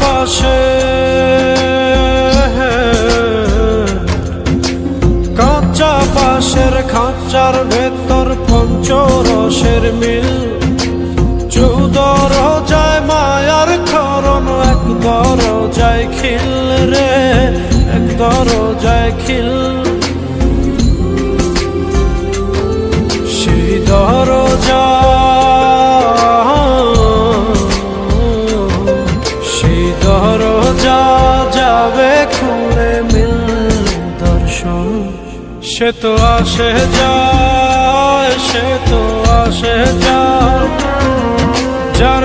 বাসে কাঁচা পাশের খাঁচার ভেতর পঞ্চরসের মিল। চৌদর যায় মায়ার খরণ এক দর যায় খিল রে এক দর যায় খিল। সে তো আসে যায় সে তো আসে যায়। যার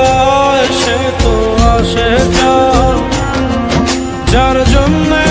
আসে যার জন্যে